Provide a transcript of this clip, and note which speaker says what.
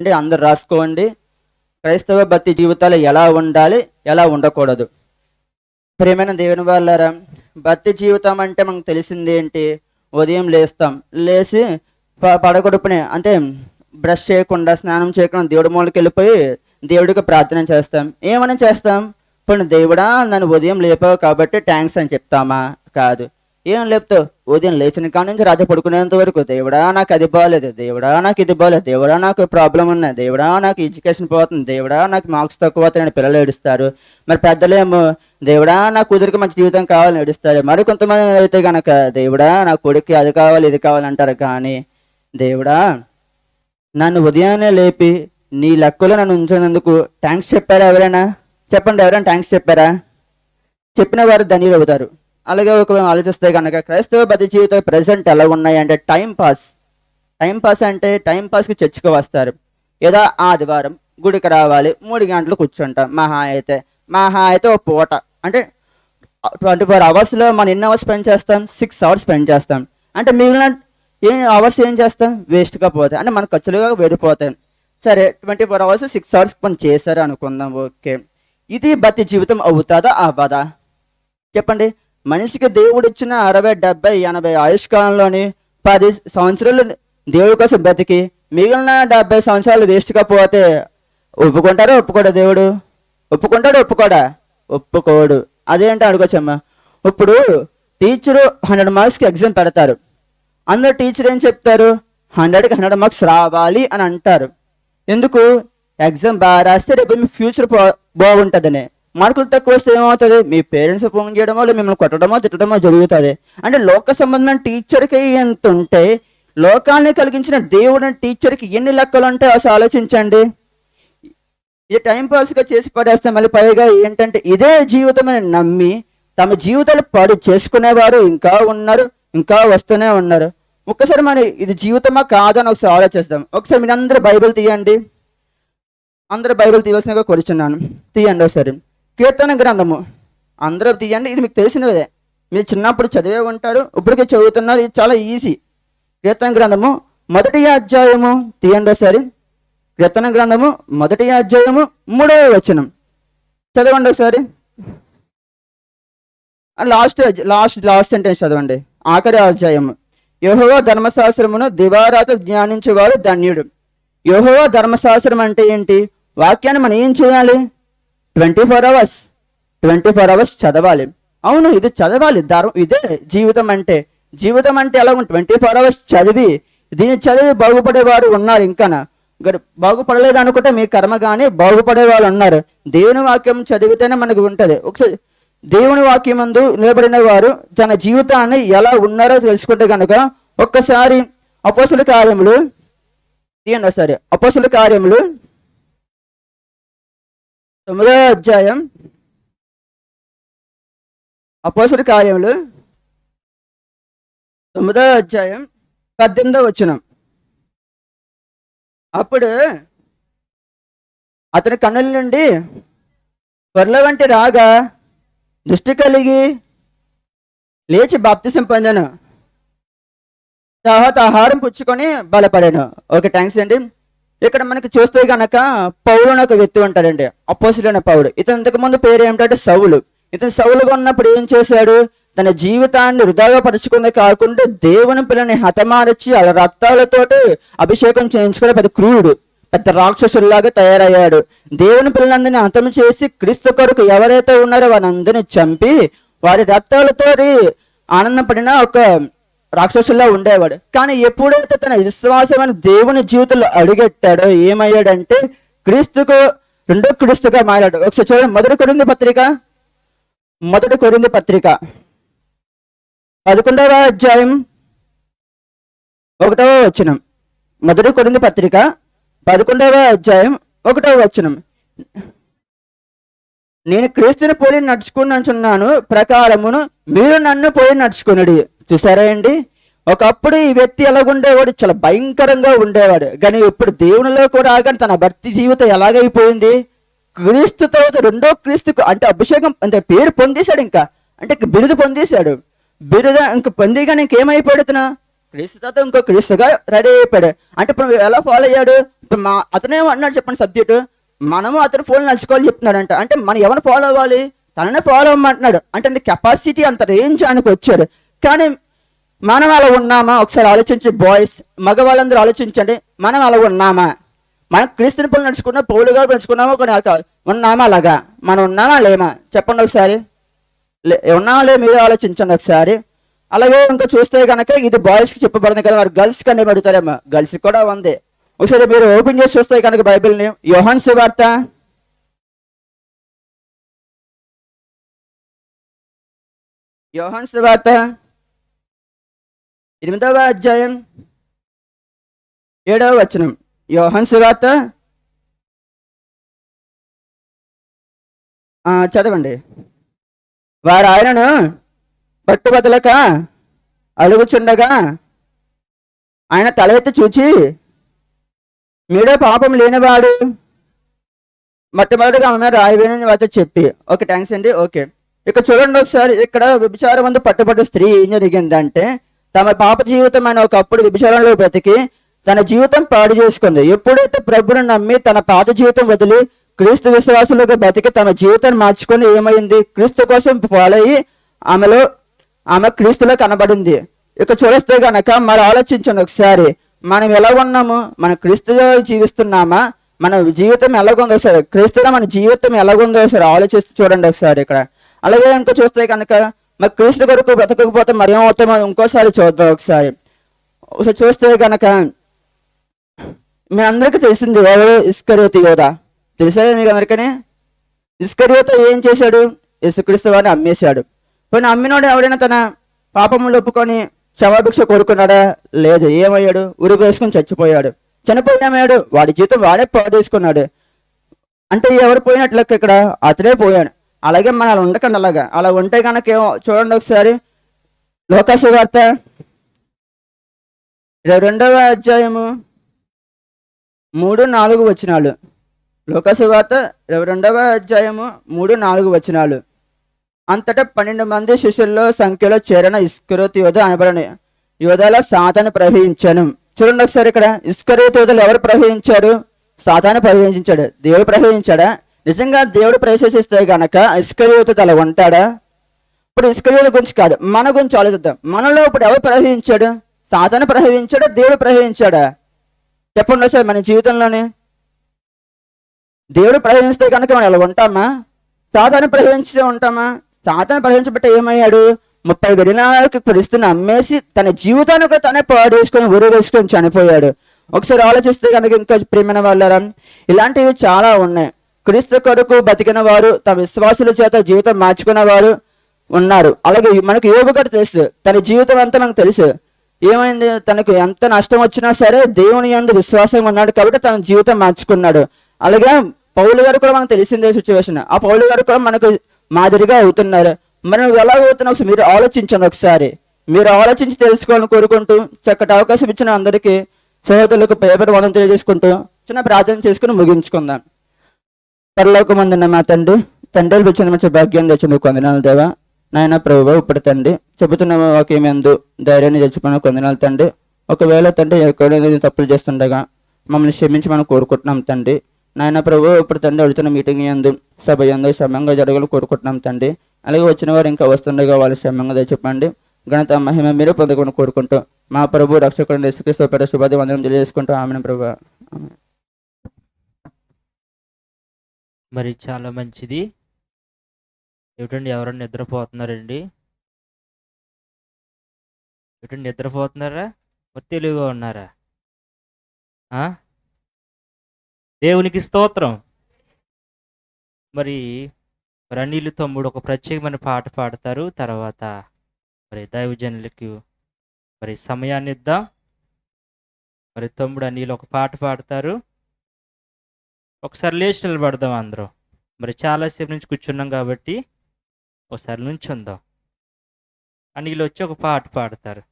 Speaker 1: అండి అందరు రాసుకోండి. క్రైస్తవ భక్తి జీవితాలు ఎలా ఉండాలి ఎలా ఉండకూడదు. ప్రేమైన దేవుని వాళ్ళారా భక్తి జీవితం అంటే మనకు తెలిసింది ఏంటి? ఉదయం లేస్తాం. లేచి ప- పడగొడుపునే అంటే బ్రష్ చేయకుండా స్నానం చేయకుండా దేవుడి మూలకి వెళ్ళిపోయి దేవుడికి ప్రార్థన చేస్తాం. ఏమని చేస్తాం? ఇప్పుడు దేవుడా నన్ను ఉదయం లేపావు కాబట్టి థ్యాంక్స్ అని చెప్తామా? కాదు. ఏం లేపుతావు? ఉదయం లేచిన కాడ నుంచి రాత్రి పడుకునేంత వరకు దేవుడా నాకు అది బాగాలేదు దేవుడా నాకు ఇది బాగాలేదు దేవుడా నాకు ప్రాబ్లం ఉన్నాయి దేవుడా నాకు ఎడ్యుకేషన్ పోతుంది దేవుడా నాకు మార్క్స్ తక్కువ అవుతాయని పిల్లలు ఏడుస్తారు. మరి పెద్దలేమో దేవుడా నా కూతురికి మంచి జీవితం కావాలని ఏడుస్తారు. మరి కొంతమంది అయితే కనుక దేవుడా నా కొడుక్కి అది కావాలి ఇది కావాలంటారు కానీ దేవుడా నన్ను ఉదయాన్నే లేపి నీ లెక్కలో నన్ను ఉంచినందుకు థ్యాంక్స్ చెప్పారా ఎవరైనా? చెప్పండి ఎవరైనా థ్యాంక్స్ చెప్పారా? చెప్పిన వారు ధనియులు అవుతారు అలాగే ఒక ఆలోచిస్తే కనుక క్రైస్తవ బతి జీవితం ప్రజెంట్ ఎలా ఉన్నాయి అంటే టైం పాస్ టైం పాస్ అంటే టైం పాస్కి చర్చికి వస్తారు. ఏదో ఆదివారం గుడికి రావాలి మూడు గంటలు కూర్చుంటాం మహా అయితే మహా అయితే ఒక పూట. అంటే ట్వంటీ ఫోర్ అవర్స్లో మనం ఎన్ని అవర్స్ స్పెండ్ చేస్తాం? సిక్స్ అవర్స్ స్పెండ్ చేస్తాం. అంటే మిగిలిన ఏం అవర్స్ ఏం చేస్తాం? వేస్ట్గా పోతాయి. అంటే మన ఖర్చులుగా వెళ్ళిపోతాయి సరే twenty four hours six hours పని చేశారు అనుకుందాం ఓకే. ఇది బతి జీవితం అవుతుందా? అవ్వదా? చెప్పండి. మనిషికి దేవుడు ఇచ్చిన అరవై డెబ్బై ఎనభై ఆయుష్కాలంలోని పది సంవత్సరాలు దేవుడి కోసం బతికి మిగిలిన డెబ్బై సంవత్సరాలు వేస్ట్గా పోతే ఒప్పుకుంటారా ఒప్పుకోడా దేవుడు? ఒప్పుకుంటాడు ఒప్పుకోడా? ఒప్పుకోడు. అదేంటో అడుగువచ్చమ్మా ఇప్పుడు టీచరు హండ్రెడ్ మార్క్స్కి ఎగ్జామ్ పెడతారు. అందరు టీచర్ ఏం చెప్తారు? హండ్రెడ్కి హండ్రెడ్ మార్క్స్ రావాలి అని అంటారు. ఎందుకు? ఎగ్జామ్ బాగా రాస్తే రేపు మీ ఫ్యూచర్ బాగుంటుందని. మార్కులు తక్కువ వస్తే ఏమవుతుంది? మీ పేరెంట్స్ ఫోన్ చేయడమో లేదా మిమ్మల్ని కొట్టడమో తిట్టడమో జరుగుతుంది. అంటే లోక సంబంధమైన టీచర్కి ఎంత ఉంటే లోకాన్ని కలిగించిన దేవుడిని టీచర్కి ఎన్ని లెక్కలు ఉంటాయో అసలు ఆలోచించండి. ఇది టైం పాస్గా చేసి పడేస్తే మళ్ళీ పైగా ఏంటంటే ఇదే జీవితం అని నమ్మి తమ జీవితాలు పాడు చేసుకునేవారు ఇంకా ఉన్నారు ఇంకా వస్తూనే ఉన్నారు. ఒక్కసారి మరి ఇది జీవితమా కాదు అని ఒకసారి ఆలోచిస్తాం ఒకసారి మీరు అందరూ బైబిల్ తీయండి. అందరూ బైబిల్ తీయవలసినగా కూర్చున్నాను. తీయండి ఒకసారి. కీర్తన గ్రంథము. అందరూ తీయండి ఇది మీకు తెలిసినదే. మీరు చిన్నప్పుడు చదివే ఉంటారు ఇప్పటికే చదువుతున్నారు ఇది చాలా ఈజీ. కీర్తన గ్రంథము మొదటి అధ్యాయము తీయండి ఒకసారి. కీర్తన గ్రంథము మొదటి అధ్యాయము మూడవ వచనం. చదవండి ఒకసారి. లాస్ట్ లాస్ట్ లాస్ట్ సెంటెన్స్ చదవండి. ఆఖరి అధ్యాయము. యెహోవా ధర్మశాస్త్రమును దివారాత జ్ఞానించేవాడు ధన్యుడు. యెహోవా ధర్మశాస్త్రం అంటే ఏంటి? వాక్యాన్ని మనం ఏం చేయాలి? Twenty four hours. Twenty four hours చదవాలి. అవును ఇది చదవాలి. దారు ఇదే జీవితం అంటే. జీవితం అంటే ఎలా ట్వంటీ ఫోర్ అవర్స్ చదివి దీన్ని చదివి బాగుపడేవారు ఉన్నారు ఇంకా బాగుపడలేదు అనుకుంటే మీ కర్మ కానీ బాగుపడే వాళ్ళు ఉన్నారు. దేవుని వాక్యం చదివితేనే మనకు ఉంటుంది. ఒకసారి దేవుని వాక్యం అందు నిలబడిన వారు తన జీవితాన్ని ఎలా ఉన్నారో తెలుసుకుంటే కనుక ఒక్కసారి అపోసుల కార్యములు తీయండి ఒకసారి అపోసుల కార్యములు తొమ్మిదవ అధ్యాయం అపోసుడి కార్యములు. తొమ్మిదవ అధ్యాయం పద్దెనిమిదవ వచనం. అప్పుడు అతని కన్నుల నుండి పొరల వంటి రాగా దృష్టి కలిగి లేచి బాప్తిసం పొందాను. తర్వాత ఆహారం పుచ్చుకొని బలపడాను. ఓకే థ్యాంక్స్ అండి. ఇక్కడ మనకి చూస్తే గనక పౌలు అని ఒక వ్యక్తి ఉంటాడండి అపోజిట్ అనే పౌడు ఇతను ఇంతకు ముందు పేరు ఏమిటంటే సౌలు. ఇతను సౌలుగా ఉన్నప్పుడు ఏం చేశాడు? తన జీవితాన్ని వృధాగా పరుచుకుందే కాకుండా దేవుని పిల్లని హతమార్చి అలా రక్తాలతోటి అభిషేకం చేయించుకునే పెద్ద క్రూరుడు పెద్ద రాక్షసుల్లాగా తయారయ్యాడు. దేవుని పిల్లలందరినీ హతం చేసి క్రీస్తు కొరకు ఎవరైతే ఉన్నారో వారందరినీ చంపి వారి రక్తాలతో ఆనందపడిన ఒక రాక్షసుల్లో ఉండేవాడు. కానీ ఎప్పుడైతే తన విశ్వాసమైన దేవుని జీవితంలో అడుగెట్టాడో ఏమయ్యాడంటే క్రీస్తుకు రెండో క్రీస్తుగా మారాడు. ఒకసారి చూడండి మొదటి కొరింది పత్రిక. మొదటి కొరింది పత్రిక. పదకొండవ అధ్యాయం ఒకటవ వచనం. మొదటి కొరింది పత్రిక పదకొండవ అధ్యాయం ఒకటవ వచనం. నేను క్రీస్తుని పోలి నడుచుకున్నాను ప్రకారమును మీరు నన్ను పోయి నడుచుకునుడి. చూసారా అండి? ఒకప్పుడు ఈ వ్యక్తి ఎలాగుండేవాడు? చాలా భయంకరంగా ఉండేవాడు. కానీ ఇప్పుడు దేవునిలో కూడా కానీ తన భక్తి జీవితం ఎలాగైపోయింది? క్రీస్తు తర్వాత రెండో క్రీస్తుకు అంటే అభిషేకం అంటే పేరు పొందేశాడు ఇంకా. అంటే బిరుదు పొందేశాడు. బిరుద ఇంక పొందిగా ఇంకేమైపోయాడు తన క్రీస్తు తర్వాత ఇంకో క్రీస్తుగా రెడీ అయిపోయాడు. అంటే ఇప్పుడు ఎలా ఫాలో అయ్యాడు? ఇప్పుడు మా అతనే అన్నాడు చెప్పండి సబ్జెక్టు. మనము అతను ఫోన్ నడుచుకోవాలని చెప్తున్నాడంట. అంటే మనం ఎవరిని ఫాలో అవ్వాలి? తననే ఫాలో అవ్వమంటున్నాడు. అంటే అంత కెపాసిటీ అంత రేంజ్ ఆయనకు వచ్చాడు. కానీ మనం అలా ఉన్నామా? ఒకసారి ఆలోచించి బాయ్స్ మగవాళ్ళందరూ ఆలోచించండి. మనం అలా ఉన్నామా? మనం క్రీస్తుని పనులు నడుచుకున్నా పౌలు గారు నడుచుకున్నామా? కొన్ని ఉన్నామా అలాగా? మనం ఉన్నామా లేమా? చెప్పండి ఒకసారి. లే ఉన్నామా లే మీరు ఆలోచించండి ఒకసారి. అలాగే ఇంకా చూస్తే కనుక ఇది బాయ్స్కి చెప్పబడింది కదా మరి గర్ల్స్ కన్నా పెడతారేమో గర్ల్స్ కూడా ఉంది. ఒకసారి మీరు ఓపెన్ చేసి చూస్తే కనుక బైబిల్ని యోహన్ వార్త యోహన్ వార్త ఎనిమిదవ అధ్యాయం ఏడవ వచనం. యోహన్ వార్త చదవండి. వారు ఆయనను పట్టుబదలక అడుగుచుండగా ఆయన తల ఎత్తి చూచి మీడే పాపం లేనివాడు మొట్టమొదటిగా ఆమె రాయవేనని వారితో చెప్పి ఓకే థ్యాంక్స్ అండి ఓకే. ఇక్కడ చూడండి ఒకసారి ఇక్కడ వ్యభిచారం ముందు పట్టుబడ్డ స్త్రీ ఏం జరిగిందంటే తమ పాప జీవితం అని ఒకప్పుడు వ్యభిచారంలో బ్రతికి తన జీవితం పాడు చేసుకుంది. ఎప్పుడైతే ప్రభుని నమ్మి తన పాత జీవితం వదిలి క్రీస్తు విశ్వాసులుగా బ్రతికి తమ జీవితాన్ని మార్చుకొని ఏమైంది? క్రీస్తు కోసం ఫాలో అయ్యి ఆమెలో ఆమె క్రీస్తులో కనబడింది. ఇక చూస్తే గనక మరి ఆలోచించండి ఒకసారి. మనం ఎలా ఉన్నాము? మన క్రీస్తుగా జీవిస్తున్నామా? మన జీవితం ఎలాగుందో సార్? క్రీస్తులో మన జీవితం ఎలాగుందో సార్? ఆలోచిస్తూ చూడండి ఒకసారి ఇక్కడ. అలాగే ఇంకా చూస్తే కనుక మరి క్రీస్తు కొరకు బ్రతకకపోతే మరి మనం ఇంకోసారి చూద్దాం ఒకసారి. ఒకసారి చూస్తే కనుక మీ అందరికీ తెలిసింది ఎవరు? ఇస్కరియోతి యోధ. తెలుసా మీకు అందరికనే? ఇస్కరియోత ఏం చేశాడు? యేసుక్రీస్తు వారిని అమ్మేశాడు. పోయిన అమ్మినోడు ఎవడైనా తన పాపములు ఒప్పుకొని క్షమాభిక్ష కోరుకున్నాడా? లేదు. ఏమయ్యాడు? ఉరి వేసుకుని చచ్చిపోయాడు. చనిపోయినామయ్యాడు వాడి జీవితం వాడే పాడేసుకున్నాడు అంటే ఎవరు పోయినట్లు ఇక్కడ? అతనే పోయాడు. అలాగే మన అలా ఉండకండి అలాగా. అలా ఉంటే కనుక చూడండి ఒకసారి. లోకాసు వార్త. ఇరవై రెండవ అధ్యాయము మూడు నాలుగు వచనాలు. లోకాసు వార్త ఇరవై రెండవ అధ్యాయము మూడు నాలుగు వచనాలు. అంతటా పన్నెండు మంది శిష్యుల్లో సంఖ్యలో చేరిన ఇస్కరోత్ యోధ అనబడిన. యోధాల సాతాను ప్రవహించాను. చూడండి ఒకసారి ఇక్కడ. ఇస్కరోత్ యోధలు ఎవరు ప్రవహించారు? సాతాను ప్రవహించాడు. దేవుడు ప్రవహించాడా? నిజంగా దేవుడు ప్రవేశిస్తే గనక ఇస్కరియోత తల ఉంటాడా ఇప్పుడు ఇస్కరియోత గురించి కాదు మన గురించి ఆలోచిద్దాం. మనలో ఇప్పుడు ఎవరు ప్రవహించాడు? సాతాను ప్రవహించాడా? దేవుడు ప్రవహించాడా? చెప్పండి సార్ మన జీవితంలోనే. దేవుడు ప్రవహిస్తే కనుక మనం ఎలా ఉంటామా? సాధన ప్రవహించే ఉంటామా? సాధన ప్రవహించబట్ట ఏమయ్యాడు? ముప్పై వెడినాలకు క్రీస్తుని అమ్మేసి తన జీవితాన్ని కూడా తనే పాడేసుకొని ఉరి వేసుకొని చనిపోయాడు. ఒకసారి ఆలోచిస్తే కనుక ఇంకా ప్రియమైన వాళ్ళారా ఇలాంటివి చాలా ఉన్నాయి. క్రీస్తు కొరకు బతికిన వారు తమ విశ్వాసుల చేత జీవితం మార్చుకున్న వారు ఉన్నారు. అలాగే మనకు యోగు గారు తెలుసు తన జీవితం అంతా మనకు తెలుసు. ఏమైంది? తనకు ఎంత నష్టం వచ్చినా సరే దేవుని యందు విశ్వాసం ఉన్నాడు కాబట్టి తన జీవితం మార్చుకున్నాడు. అలాగే పౌలు గారు కూడా మనకు తెలిసిందే సిచ్యువేషన్ ఆ పౌలు గారు కూడా మనకు మాదిరిగా అవుతున్నారు. మనం ఎలా అవుతున్నా ఒకసారి? మీరు ఆలోచించండి ఒకసారి. మీరు ఆలోచించి తెలుసుకోవాలని కోరుకుంటూ చక్కటి అవకాశం ఇచ్చిన అందరికీ సహోదరులకు పేపర్ వనం తెలియజేసుకుంటూ చిన్న ప్రార్థన చేసుకుని ముగించుకుందాం. పరలోకమందున్న మా తండ్రి తండ్రి వచ్చిన మంచి భాగ్యం తెచ్చి మీకు వందనాలు దేవా. నాయన ప్రభు ఇప్పుడు తండ్రి చెబుతున్న వాక్యం ఎందు ధైర్యాన్ని తెచ్చుకున్న కొందనాలు తండ్రి. ఒకవేళ తండ్రి ఎక్కడైనా తప్పులు చేస్తుండగా మమ్మల్ని క్షమించి మనం కోరుకుంటున్నాం తండ్రి. నాయన ప్రభు ఇప్పుడు తండ్రి వెళుతున్న మీటింగ్ ఎందు సభ ఎందు క్షమంగా జరగాలని కోరుకుంటున్నాం తండ్రి. అలాగే వచ్చిన వారు ఇంకా వస్తుండగా వాళ్ళు క్షమంగా చెప్పండి ఘనత మహిమ మీరు పొందుకొని కోరుకుంటూ మా ప్రభు రక్షకుడు యేసుక్రీస్తు పెద్ద శుభాది వందనం తెలియజేసుకుంటూ ఆమెను ప్రభు ఆమేన్.
Speaker 2: మరి చాలా మంచిది. ఏమిటండి? ఎవరైనా నిద్రపోతున్నారండి? ఏమిటండి? నిద్రపోతున్నారా? మరి తెలివిగా ఉన్నారా? దేవునికి స్తోత్రం. మరి రణీలు తమ్ముడు ఒక ప్రత్యేకమైన పాట పాడతారు. తర్వాత మరి దైవజనులకు మరి సమయాన్ని ఇద్దాం మరి తమ్ముడు అనిల్ ఒక పాట పాడతారు. ఒకసారి లేచి నిలబడదాం అందరూ. మరి చాలాసేపు నుంచి కూర్చున్నాం కాబట్టి ఒకసారి నుంచుందాం. వీళ్ళు వచ్చి ఒక పాట పాడతారు.